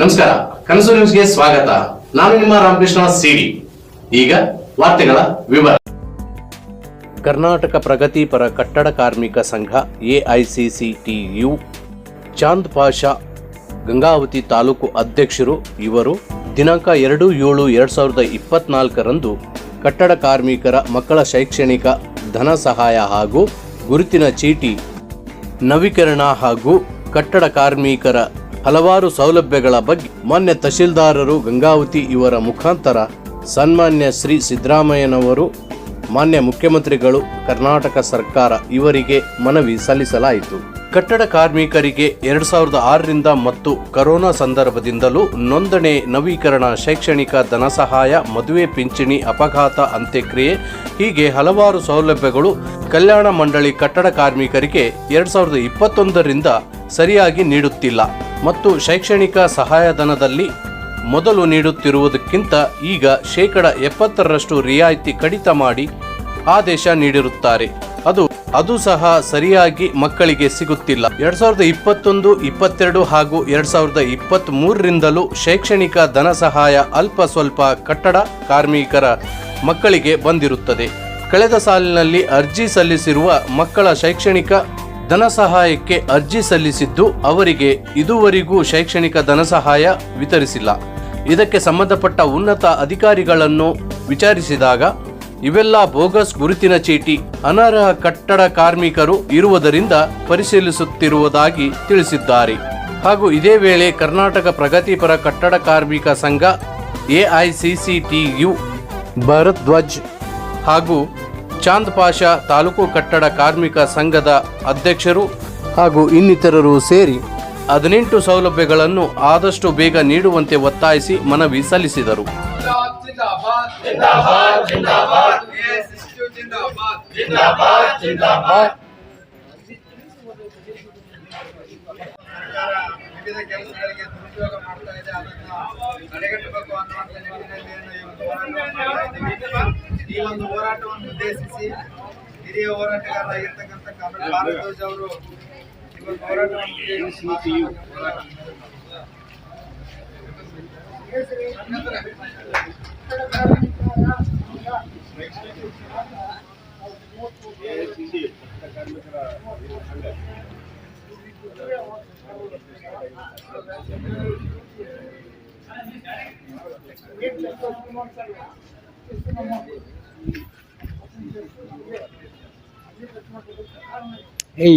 ನಮಸ್ಕಾರ, ಕನಸು ನ್ಯೂಸ್ಗೆ ಸ್ವಾಗತ. ನಾನು ನಿಮ್ಮ ರಾಮಕೃಷ್ಣ ಸಿಡಿ. ಈಗ ವಾರ್ತೆಗಳ ವಿವರ. ಕರ್ನಾಟಕ ಪ್ರಗತಿಪರ ಕಟ್ಟಡ ಕಾರ್ಮಿಕ ಸಂಘ ಎಐಸಿಸಿಟಿಯು, ಚಾಂದ್ ಪಾಷಾ, ಗಂಗಾವತಿ ತಾಲೂಕು ಅಧ್ಯಕ್ಷರು ಇವರು ದಿನಾಂಕ ಎರಡು ಏಳು ಎರಡ್ ಸಾವಿರದ ಇಪ್ಪತ್ನಾಲ್ಕರಂದು ಕಟ್ಟಡ ಕಾರ್ಮಿಕರ ಮಕ್ಕಳ ಶೈಕ್ಷಣಿಕ ಧನ ಸಹಾಯ ಹಾಗೂ ಗುರುತಿನ ಚೀಟಿ ನವೀಕರಣ ಹಾಗೂ ಕಟ್ಟಡ ಕಾರ್ಮಿಕರ ಹಲವಾರು ಸೌಲಭ್ಯಗಳ ಬಗ್ಗೆ. ಮಾನ್ಯ ತಹಶೀಲ್ದಾರರು ಗಂಗಾವತಿ ಇವರ ಮುಖಾಂತರ ಸನ್ಮಾನ್ಯ ಶ್ರೀ ಸಿದ್ದರಾಮಯ್ಯನವರು, ಮಾನ್ಯ ಮುಖ್ಯಮಂತ್ರಿಗಳು, ಕರ್ನಾಟಕ ಸರ್ಕಾರ ಇವರಿಗೆ ಮನವಿ ಸಲ್ಲಿಸಲಾಯಿತು. ಕಟ್ಟಡ ಕಾರ್ಮಿಕರಿಗೆ ಎರಡು ಸಾವಿರದ ಆರರಿಂದ ಮತ್ತು ಕರೋನಾ ಸಂದರ್ಭದಿಂದಲೂ ನೋಂದಣಿ ನವೀಕರಣ ಶೈಕ್ಷಣಿಕ ಧನ ಸಹಾಯ, ಮದುವೆ ಪಿಂಚಣಿ, ಅಪಘಾತ ಅಂತ್ಯಕ್ರಿಯೆ, ಹೀಗೆ ಹಲವಾರು ಸೌಲಭ್ಯಗಳು ಕಲ್ಯಾಣ ಮಂಡಳಿ ಕಟ್ಟಡ ಕಾರ್ಮಿಕರಿಗೆ ಎರಡು ಸಾವಿರದ ಇಪ್ಪತ್ತೊಂದರಿಂದ ಸರಿಯಾಗಿ ನೀಡುತ್ತಿಲ್ಲ. ಮತ್ತು ಶೈಕ್ಷಣಿಕ ಸಹಾಯಧನದಲ್ಲಿ ಮೊದಲು ನೀಡುತ್ತಿರುವುದಕ್ಕಿಂತ ಈಗ ಶೇಕಡ ಎಪ್ಪತ್ತರಷ್ಟು ರಿಯಾಯಿತಿ ಕಡಿತ ಮಾಡಿ ಆದೇಶ ನೀಡಿರುತ್ತಾರೆ. ಅದು ಅದು ಸಹ ಸರಿಯಾಗಿ ಮಕ್ಕಳಿಗೆ ಸಿಗುತ್ತಿಲ್ಲ. ಎರಡ್ ಸಾವಿರದ ಇಪ್ಪತ್ತೊಂದು, ಇಪ್ಪತ್ತೆರಡು ಹಾಗೂ ಎರಡ್ ಸಾವಿರದ ಇಪ್ಪತ್ತ್ ಮೂರರಿಂದಲೂ ಶೈಕ್ಷಣಿಕ ಧನ ಸಹಾಯ ಅಲ್ಪ ಸ್ವಲ್ಪ ಕಟ್ಟಡ ಕಾರ್ಮಿಕರ ಮಕ್ಕಳಿಗೆ ಬಂದಿರುತ್ತದೆ. ಕಳೆದ ಸಾಲಿನಲ್ಲಿ ಅರ್ಜಿ ಸಲ್ಲಿಸಿರುವ ಮಕ್ಕಳ ಶೈಕ್ಷಣಿಕ ಧನ ಸಹಾಯಕ್ಕೆ ಅರ್ಜಿ ಸಲ್ಲಿಸಿದ್ದು ಅವರಿಗೆ ಇದುವರೆಗೂ ಶೈಕ್ಷಣಿಕ ಧನ ಸಹಾಯ ವಿತರಿಸಿಲ್ಲ. ಇದಕ್ಕೆ ಸಂಬಂಧಪಟ್ಟ ಉನ್ನತ ಅಧಿಕಾರಿಗಳನ್ನು ವಿಚಾರಿಸಿದಾಗ, ಇವೆಲ್ಲ ಬೋಗಸ್ ಗುರುತಿನ ಚೀಟಿ, ಅನರ್ಹ ಕಟ್ಟಡ ಕಾರ್ಮಿಕರು ಇರುವುದರಿಂದ ಪರಿಶೀಲಿಸುತ್ತಿರುವುದಾಗಿ ತಿಳಿಸಿದ್ದಾರೆ. ಹಾಗೂ ಇದೇ ವೇಳೆ ಕರ್ನಾಟಕ ಪ್ರಗತಿಪರ ಕಟ್ಟಡ ಕಾರ್ಮಿಕ ಸಂಘ ಎಐಸಿಸಿಟಿಯು ಭರದ್ವಾಜ್ ಹಾಗೂ ಚಾಂದ್ ಪಾಷಾ ತಾಲೂಕು ಕಟ್ಟಡ ಕಾರ್ಮಿಕ ಸಂಘದ ಅಧ್ಯಕ್ಷರು ಹಾಗೂ ಇನ್ನಿತರರು ಸೇರಿ ಹದಿನೆಂಟು ಸೌಲಭ್ಯಗಳನ್ನು ಆದಷ್ಟು ಬೇಗ ನೀಡುವಂತೆ ಒತ್ತಾಯಿಸಿ ಮನವಿ ಸಲ್ಲಿಸಿದರು. ಕೆಲಸಗಳಿಗೆ ದುರುಪಯೋಗ ಮಾಡ್ತಾ ಇದೆ ಅದನ್ನು ತಡೆಗಟ್ಟಬೇಕು ಅನ್ನುವಂಥ ನಿಟ್ಟಿನಲ್ಲಿ ಏನು ಇವತ್ತು ಈ ಒಂದು ಹೋರಾಟವನ್ನು ಉದ್ದೇಶಿಸಿ ಹಿರಿಯ ಹೋರಾಟಗಾರರಾಗಿರ್ತಕ್ಕಂಥ ಕಾಮರೇಡ್ ಭಾರದ್ವಾಜ್ ಅವರು ಈ ಒಂದು ಹೋರಾಟವನ್ನು ಉದ್ದೇಶಿಸಿ এই